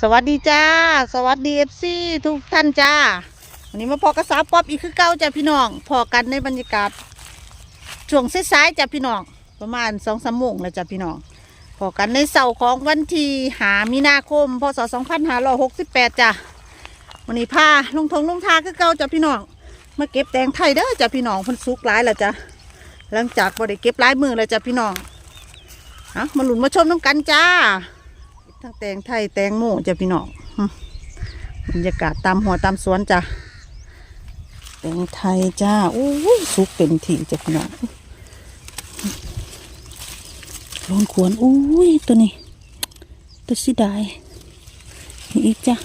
สวัสดีจ้า สวัสดีเอฟซีทุกท่านจ้า วันนี้มาพอกระสาป๊อปอีกคือเก้าจ้าพี่น้องพอกันในบรรยากาศช่วงสายๆจ้าพี่น้อง ประมาณสองสามโมงแล้วจ้าพี่น้องพอกันในเสาร์ของวันที่หามีนาคม พศสองพันห้าร้อยหกสิบแปดจ้าวันนี้พาลงทงลงทาคือเก้าจ้าพี่น้องมาเก็บแตงไทยเด้อจ้าพี่น้องพิ่นสุกหลายแล้วจ้าหลังจากบ่ได้เก็บหลายมือแล้วจ้าพี่น้องเอามาหลุนมาชมน้ำกันจ้า ทั้งแตงไทยแตงโมจ้ะพี่น้องบรรยากาศตามหัวตามสวนจ้ะแตงไทยจ้าอู้ยสุกเป็นถี่จ้ะพี่น้องร้อนขวนอู้ยตัวนี้ตัวสิได้นี่อีกจ้ะ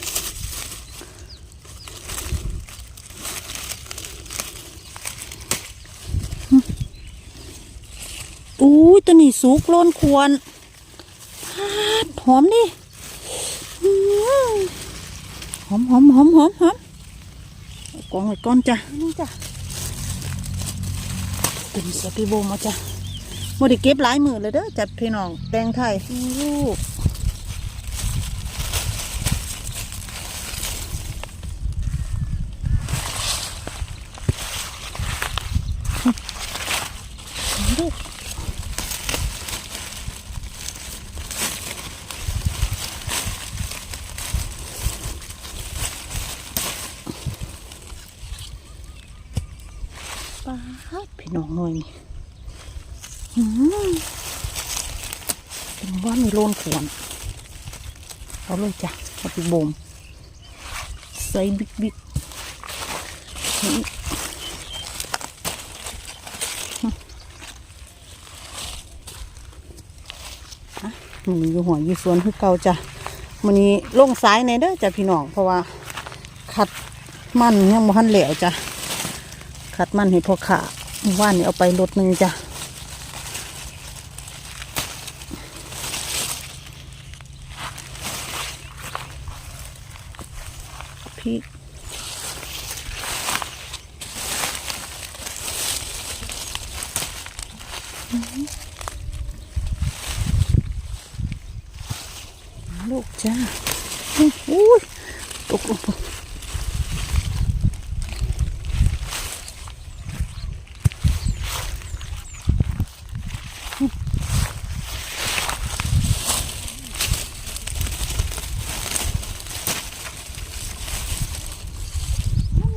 อู้ยตัวนี้สุกร้อนควร อมดิอืมหอมหอมหอมหอมหอมเอากองไว้ก่อนจ้ะนี่จ้ะเป็นสติโบมาจ้ะโมได้เก็บหลายมือเลยเด้อจัดพี่น้องแตงไทยลูกลูก ป้าดพี่น้องหน่อยนี่หืมเป็นว่ามีโลน ขวนเอาเลยจ้ะเอาไปบ่มใส่บิ๊กบิ๊กนี่อะมันอยู่หัวอยู่สวนคือเก่าจ้ะมันนี้ลงสายในเด้อจ้ะพี่น้องเพราะว่าขัดมันยังบ่ทันเหลวจ้ะคัดมันให้พอขาว่านนี่เอาไปรถหนึ่งจ้ะ ลูกจ้าอุ้ยตกลงไป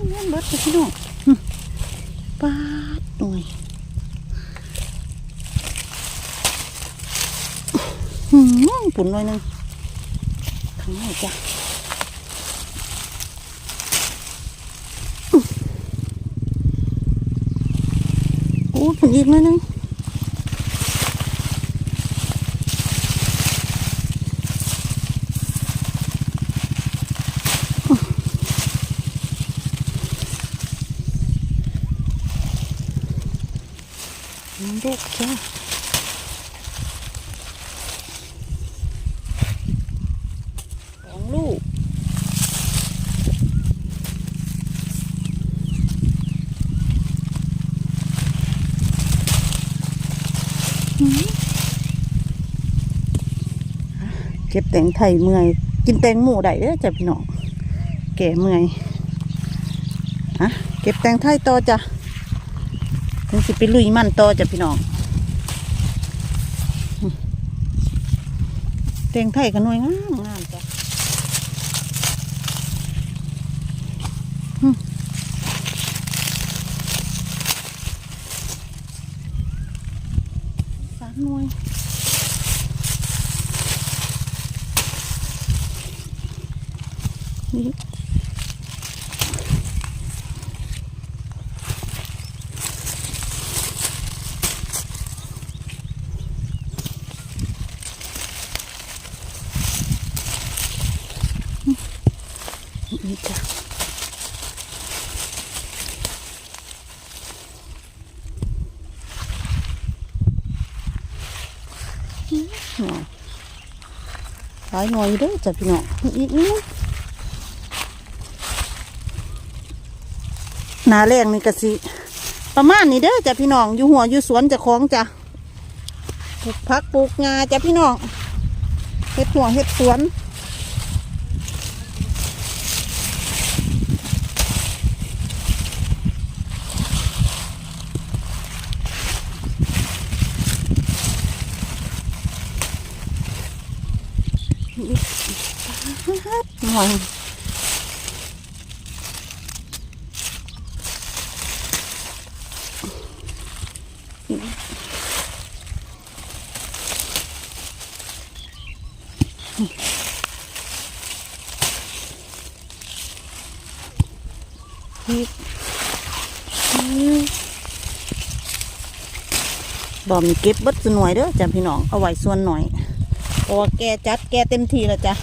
เลี้ยงเบิดไปพี่น้องหึปาดหน่อยหืม ปุ่นหน่อยนึงข้างในจ้ะโอ้ปุ่นอีกหน่อยนึงลูกจ้ะสองลูก เก็บแตงไทยเมื่อย กินแตงหมูได้เด้อจ้ะพี่น้องแก่เมื่อยอะเก็บแตงไทยต่อจ้ะถึงสิไปลุยมันต่อจ้ะพี่น้องแตงไทยกันหน่วยงามงามจ้ะอืมสามหน่วย นี่ นี่จ้ะหน่อยหลายหน่อยอยู่เด้อจ้ะพี่น้องอีกนิดนึงหนาแรงนี่กะสิ ประมาณนี้เด้อจ้ะพี่น้อง อยู่หัวอยู่สวนจะคล้องจ้ะปลูกพักปลูกงาจ้ะพี่น้องเฮ็ดหัวเฮ็ดสวน ฮัด หน่อยพริกอืมบอมเก็บบัดสหน่วยเด้อจ้ะพี่น้อง เอาไว้ส่วนหน่อยเพราะว่าแกจัดแกเต็มทีแล้วจ้ะ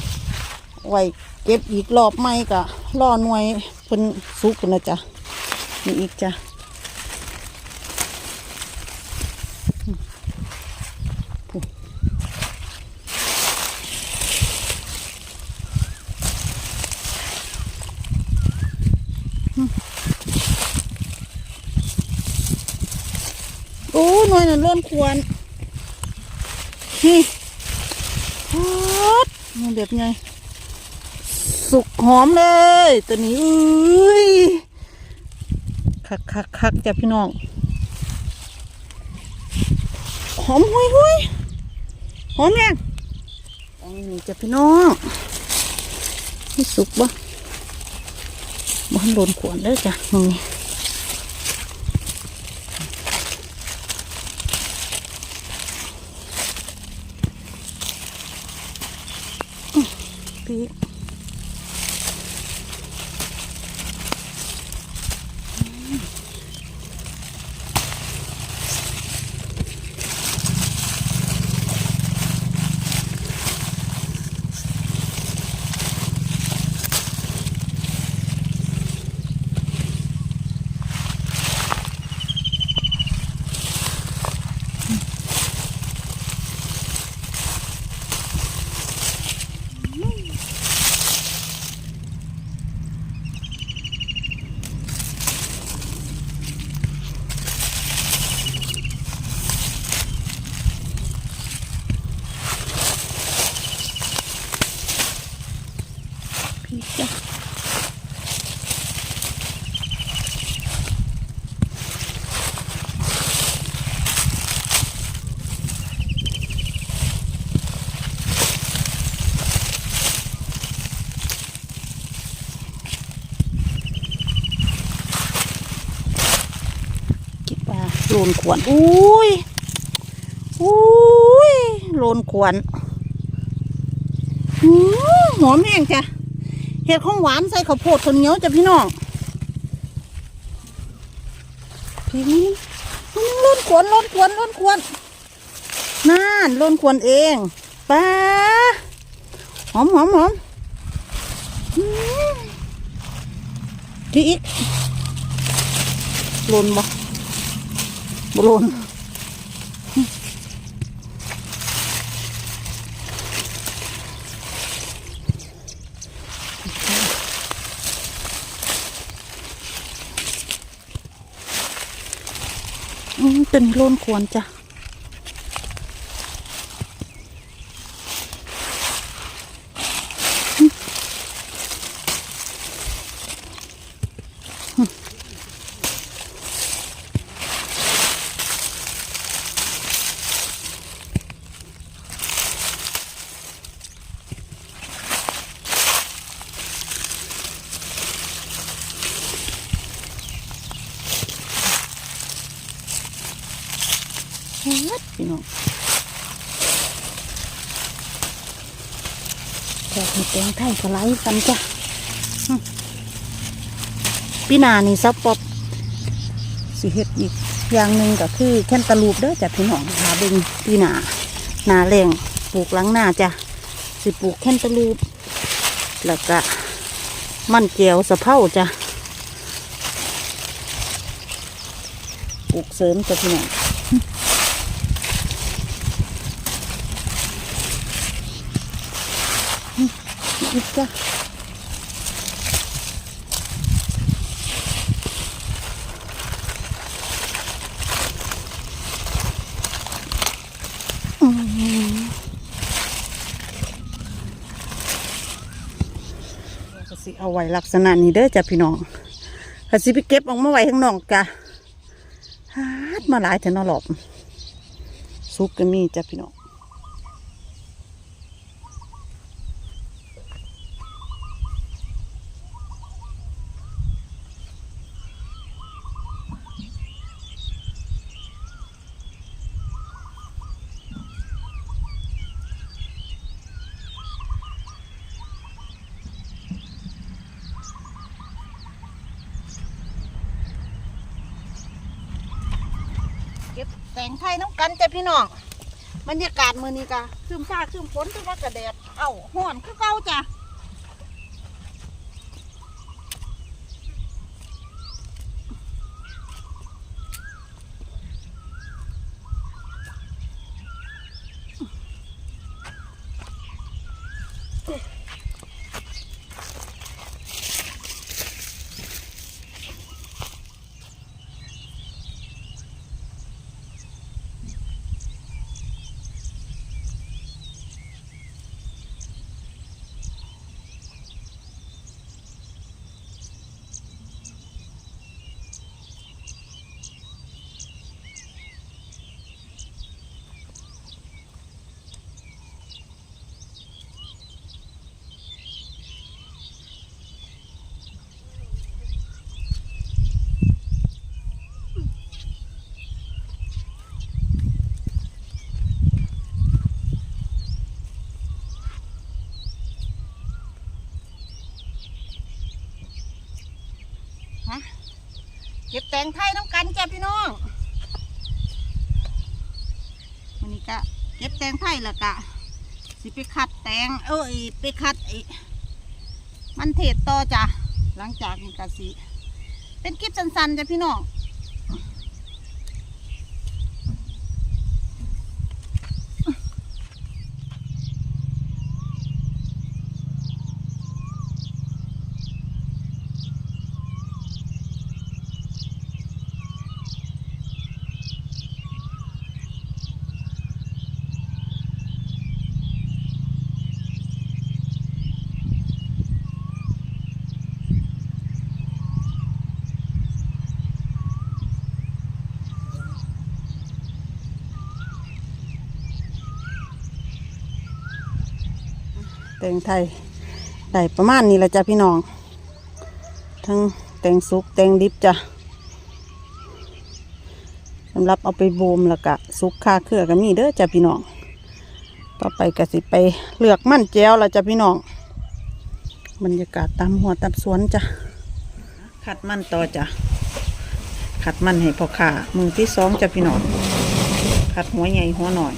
ไว้เก็บอีกรอบไม่ก็รอหน่วยเพิ่นสุกนนะจ้ะนี่อีกจ้ะอู้หน่วยนั่นล้นควรนี่ฮัดมันแบบไง สุกหอมเลย ตัวนี้อุ้ยคักคักคักจ้ะพี่น้อง หอมหุยหุยหอมยังอันนี้จ้ะพี่น้องนี่สุกบ่บ่โดนขวนเด้อจ้ะตรงนี้พริก โลนขวนอุ้ยอุ้ยโลนขวนอื้อหอมแห้งจ้ะเห็ดของหวานใส่ข้าวโพดคนเหนียวจ้ะพี่น้องพี่นี่มันล้นขวนล้นขวนล้นขวนนั่นล้นขวนเองป้าหอมหอมหอมอืมที่อีกล้นบ่ บ่ล้นอืมเป็นล้นควรจ้ะเฮ็ดพี่น้อง แตงไทยสไลด์กันจ้ะอืมปีหนานี่ซับปอบสิเฮ็ดอีกอย่างหนึ่งก็คือแคนตาลูปเด้อจ้ะพี่น้องหาเบิ่งปีหนานาแรงปลูกหลังหน้าจ้ะสิปลูกแคนตาลูปแล้วก็มันเจียวสะเพราจ้ะปลูกเสริมจ้ะพี่น้อง อีกจ้ะอืมก็สิเอาไว้ลักษณะนี้เด้อจ้ะพี่น้องก็สิไปเก็บออกมาไว้ข้างนอกจ้ะฮาดมาหลายแต่นอหลอบซุปก็มีจ้ะพี่น้อง แสงไทยน้ำกันจ้ะพี่น้องบรรยากาศมือนี้กะคืมซาคืมฝนแต่ว่ากระแดดเอ้าห่อนคือเก่าจ้ะ เก็บแตงไทยน้ำกันจ้ะพี่น้องวันนี้กะเก็บแตงไทยแล้วกะ สิไปคัดแตงเอ้ยไปคัดไอมันเทศต่อจ้ะหลังจากนี้กะสิ เป็นคลิปสั้นๆจ้ะพี่น้อง แตงไทยได้ประมาณนี้ละจ้ะพี่น้อง ทั้งแตงสุกแตงดิบจ้ะสำหรับเอาไปบูมแล้วก็สุกค่าเครือก็มีเด้อจ้ะพี่น้อง ต่อไปก็สิไปเลือกมันแจ้วล้วจ้ะพี่น้อง บรรยากาศตามหัวตามสวนจ้ะขัดมันต่อจ้ะขัดมันให้พอขามือที่สองจ้ะพี่น้องขัดหัวใหญ่หัวหน่อย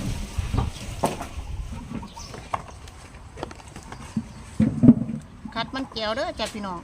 ดมันแก้วเด้อจ้ะพี่น้อง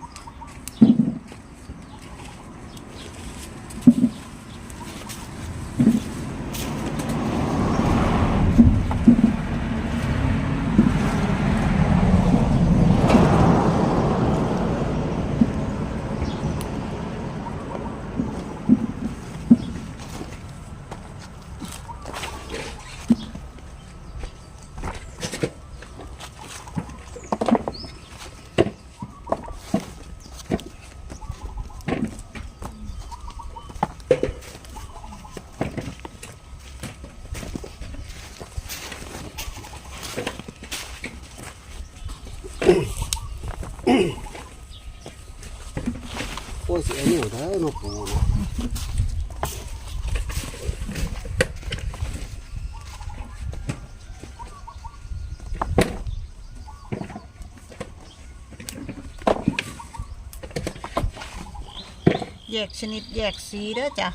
ปูนะแยกชนิดแยกสีเด้อจ้ะ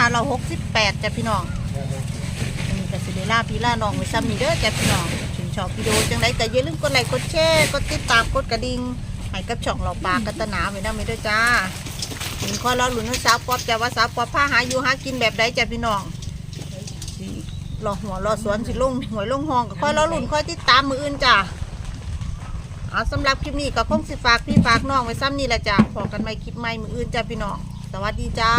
2568จ้ะพี่น้องอันนี้ก็สิได้ลาพี่ล่าน้องไว้ซ้ำนี้เด้อจ้ะพี่น้องถึงชอบวิดีโอจังไดก็อย่าลืมกดไลค์กดแชร์กดติดตามกดกระดิ่งให้กับช่องเราปากกัตนาไว้นำไว้ด้วยจ้าถึงข้อเราหลุนสาวป๊อบจ้ะว่าสาวป๊อบพาหาอยู่หากินแบบใดจ้ะพี่น้องรอหัวรอสวนสิลงหวยลงห้องก็ค่อยรอหลุนค่อยติดตามมืออื่นจ้ะเอาสำหรับคลิปนี้ก็คงสิฝากพี่ฝากน้องไว้ซ้ำนี่แหละจ้ะพอกันใหม่คลิปใหม่มืออื่นจ้ะพี่น้องสวัสดีจ้า